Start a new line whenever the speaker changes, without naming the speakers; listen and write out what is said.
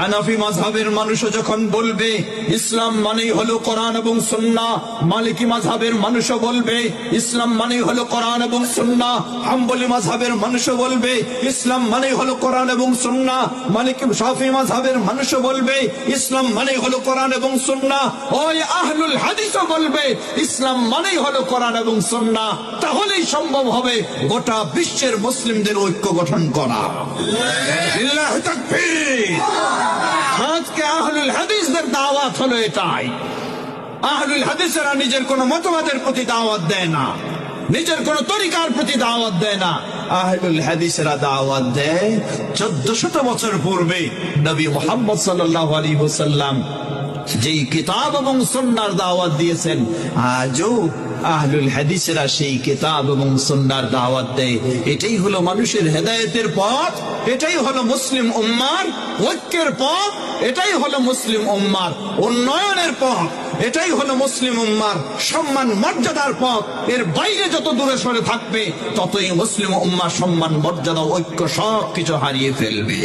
হানাফি মাঝহাবের মানুষও যখন বলবে, ইসলাম মানেই হলো কোরআন এবং সুন্না, মালিকি মাঝহাবের মানুষও বলবে, ইসলাম মানেই হলো কোরআন এবং সুন্না, হাম্বলি মাঝহাবের মানুষও বলবে, ইসলাম মানেই হলো কোরআন এবং সুন্না, মালিকি শাফি মাঝহাবের মানুষও বলবে, ইসলাম মানেই হলো কোরআন এবং সুন্না। ওই আহলুল হাদিসও বলবে, ইসলাম মানেই হলো কোরআন এবং সুন্না। তাহলেই সম্ভব হবে গোটা বিশ্বের মুসলিমদের ঐক্য গঠন করা। আজকে আহলুল হাদিসদের দাওয়াত হলো এটাই। আহলুল হাদিসেরা নিজের কোন মতবাদের প্রতি দাওয়াত দেয় না। নিজের কোন তরিকার প্রতি দাওয়াত দেয় না। আহলুল হাদিসেরা দাওয়াত দেয় চোদ্দ শত বছর পূর্বে নবী মোহাম্মদ সাল্লাহ আলী হুসাল্লাম যেই কিতাব এবং সন্ন্যার দাওয়াত দিয়েছেন, আজও আহলুল হাদিসেরা সেই কিতাব এবং সন্ন্যার দাওয়াত দেয়। এটাই হলো মানুষের হেদায়েতের পথ, এটাই হলো মুসলিম উম্মার ঐক্যের পথ, এটাই হলো মুসলিম উম্মার উন্নয়নের পথ, এটাই হলো মুসলিম উম্মার সম্মান মর্যাদার পথ। এর বাইরে যত দূরে সরে থাকবে, ততই মুসলিম উম্মার সম্মান, মর্যাদা, ঐক্য সব কিছু হারিয়ে ফেলবে।